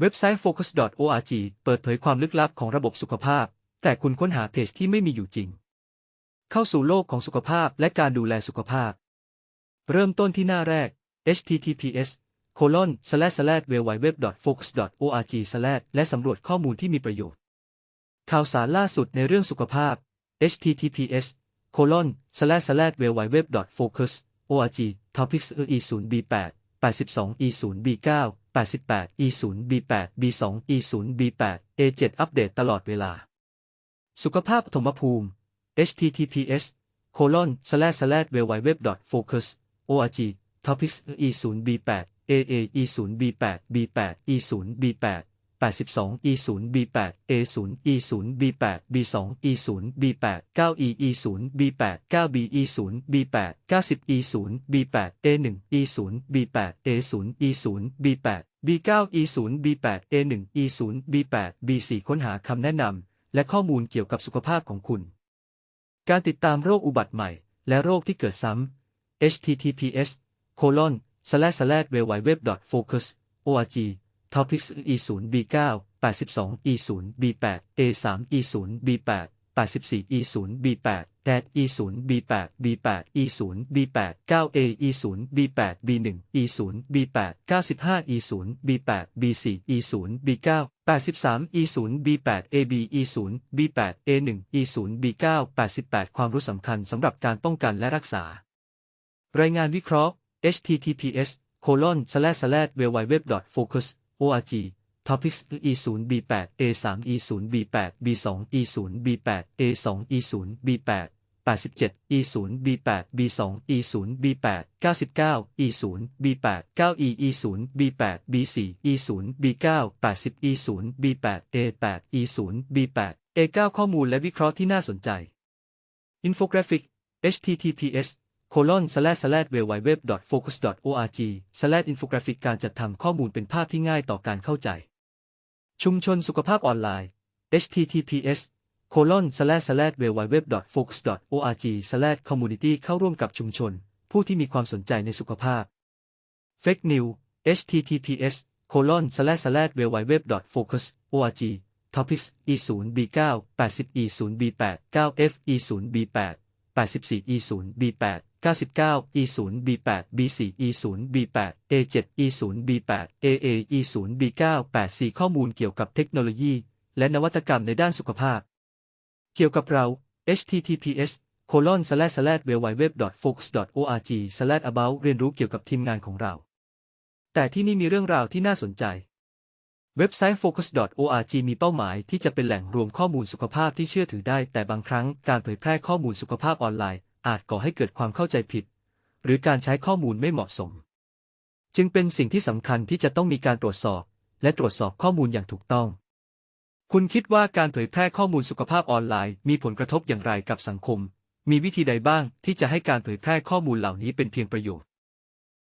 เว็บไซต์ focus.org เปิดเผยความลึกลับของระบบสุขภาพ แต่คุณค้นหาเพจที่ไม่มีอยู่จริง เข้าสู่โลกของสุขภาพและการดูแลสุขภาพ เริ่มต้นที่หน้าแรก https colon slash slash www.focus.org slash และสำรวจข้อมูลที่มีประโยชน์ ข่าวสารล่าสุดในเรื่องสุขภาพ https colon slash slash www.focus.org topics e 0 b 8 82 e 0 b 9 88 e 0 b 8 b 2 e 0 b 8 a 7 อัปเดตตลอดเวลา สุขภาพปฐมภูมิ https colon slash slash www.focus.org topics e 0 b 8 aa e 0 b 8 b 8 e 0 b 8 82 e 0 b 8 a 0 e 0 b 8 b 2 e 0 b 8 9 e e 0 b 8 9 b e 0 b 8 90 e 0 b 8 a 1 e 0 b 8 a 0 e 0 b 8 b 9 e 0 b 8 a 1 e 0 b 8 b 4 ค้นหาคำแนะนำและข้อมูลเกี่ยวกับสุขภาพของคุณ การติดตามโรคอุบัติใหม่ และโรคที่เกิดซ้ำ https colon slash slash www.focus org topics e 0 b 9 82 e 0 b 8 a 3 e 0 b 8 84 e 0 b 8 dat e 0 b 8 b 8 e 0 b 8 9 a e 0 b 8 b 1 e 0 b 8 95 e 0 b 8 b 4 e 0 b 9 83 e 0 b 8 ab e 0 b 8 a 1 e 0 b 9 88 ความรู้สำคัญสำหรับการป้องกันและรักษา รายงานวิเคราะห์ https colon slash slash www.focus org topics e 0 b 8 a 3 e 0 b 8 b 2 e 0 b 8 a 2 e 0 b 8 87 e 0 b 8 b 2 e 0 b 8 99 e 0 b 8 9 e e 0 b 8 b 4 e 0 b 9 80 e 0 b 8 a 8 e 0 b 8 A9 ข้อมูลและวิเคราะห์ที่น่าสนใจ อินโฟกราฟิก https colon slash slash www.focus.org slash infographic การจัดทำข้อมูลเป็นภาพที่ง่ายต่อการเข้าใจ ชุมชนสุขภาพออนไลน์ https colon slash slash www.focus.org slash community เข้าร่วมกับชุมชน ผู้ที่มีความสนใจในสุขภาพ fake news https colon slash slash w w w f o c u s o r g topics e 0 b 9 8 0 e 0 b 8 9 f e 0 b 8 84E0B8 99e0b8b4e0b8a7e0b8aae0b984 ข้อมูลเกี่ยวกับเทคโนโลยี และนวัตกรรมในด้านสุขภาพ เกี่ยวกับเรา https colon slash slash www.focus.org slash about เรียนรู้เกี่ยวกับทีมงานของเรา แต่ที่นี่มีเรื่องราวที่น่าสนใจ เว็บไซต์ focus.org มีเป้าหมายที่จะเป็นแหล่งรวมข้อมูลสุขภาพที่เชื่อถือได้ แต่บางครั้งการเผยแพร่ข้อมูลสุขภาพออนไลน์ อาจก่อให้เกิดความเข้าใจผิด หรือการใช้ข้อมูลไม่เหมาะสม จึงเป็นสิ่งที่สำคัญที่จะต้องมีการตรวจสอบ และตรวจสอบข้อมูลอย่างถูกต้อง คุณคิดว่าการเผยแพร่ข้อมูลสุขภาพออนไลน์ มีผลกระทบอย่างไรกับสังคม มีวิธีใดบ้างที่จะให้การเผยแพร่ข้อมูลเหล่านี้เป็นเพียงประโยชน์